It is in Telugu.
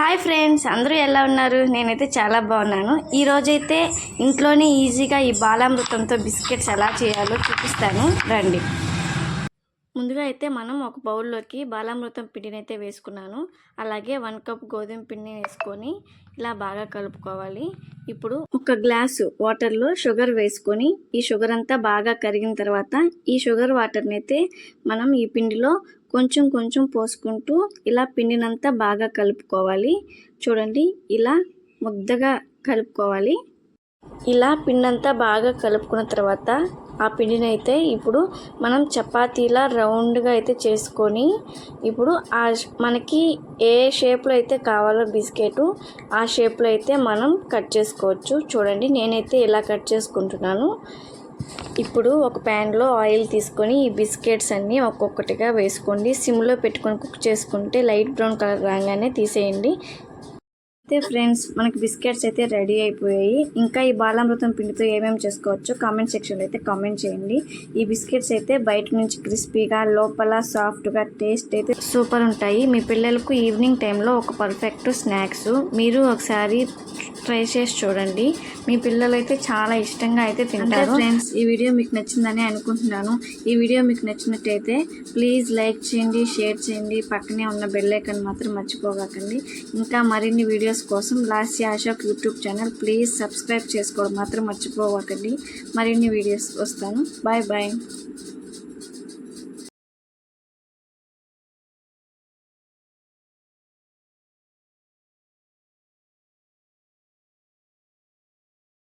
హాయ్ ఫ్రెండ్స్ అందరూ ఎలా ఉన్నారు? నేనైతే చాలా బాగున్నాను. ఈరోజైతే ఇంట్లోనే ఈజీగా ఈ బాలామృతంతో బిస్కెట్స్ ఎలా చేయాలో చూపిస్తాను. రండి. ముందుగా అయితే మనం ఒక బౌల్లోకి బాలామృతం పిండిని అయితే వేసుకున్నాను. అలాగే వన్ కప్ గోధుమ పిండిని వేసుకొని ఇలా బాగా కలుపుకోవాలి. ఇప్పుడు ఒక గ్లాసు వాటర్లో షుగర్ వేసుకొని ఈ షుగర్ అంతా బాగా కరిగిన తర్వాత ఈ షుగర్ వాటర్ని అయితే మనం ఈ పిండిలో కొంచెం కొంచెం పోసుకుంటూ ఇలా పిండినంతా బాగా కలుపుకోవాలి. చూడండి ఇలా ముద్దగా కలుపుకోవాలి. ఇలా పిండంతా బాగా కలుపుకున్న తర్వాత ఆ పిండిని అయితే ఇప్పుడు మనం చపాతీలా రౌండ్గా అయితే చేసుకొని ఇప్పుడు ఆ మనకి ఏ షేప్లో అయితే కావాలో బిస్కెట్ ఆ షేప్లో అయితే మనం కట్ చేసుకోవచ్చు. చూడండి నేనైతే ఇలా కట్ చేసుకుంటున్నాను. ఇప్పుడు ఒక ప్యాన్లో ఆయిల్ తీసుకొని ఈ బిస్కెట్స్ అన్నీ ఒక్కొక్కటిగా వేసుకోండి. సిమ్లో పెట్టుకొని కుక్ చేసుకుంటే లైట్ బ్రౌన్ కలర్ రాగానే తీసేయండి. అయితే ఫ్రెండ్స్ మనకి బిస్కెట్స్ అయితే రెడీ అయిపోయాయి. ఇంకా ఈ బాలామృతం పిండితో ఏమేమి చేసుకోవచ్చో కామెంట్ సెక్షన్లో అయితే కామెంట్ చేయండి. ఈ బిస్కెట్స్ అయితే బయట నుంచి క్రిస్పీగా లోపల సాఫ్ట్గా టేస్ట్ అయితే సూపర్ ఉంటాయి. మీ పిల్లలకు ఈవినింగ్ టైంలో ఒక పర్ఫెక్ట్ స్నాక్స్. మీరు ఒకసారి ట్రై చేసి చూడండి. మీ పిల్లలు అయితే చాలా ఇష్టంగా అయితే తింటారు. ఫ్రెండ్స్ ఈ వీడియో మీకు నచ్చిందని అనుకుంటున్నాను. ఈ వీడియో మీకు నచ్చినట్టయితే ప్లీజ్ లైక్ చేయండి షేర్ చేయండి. పక్కనే ఉన్న బెల్ ఐకాన్ మాత్రం మర్చిపోకండి ఇంకా మరిన్ని వీడియోస్ కోసం Lasya Ashok YouTube channel please subscribe చేసుకోవడం మాత్రం మర్చిపోవకండి. మరిన్ని వీడియోస్ వస్తాను. Bye bye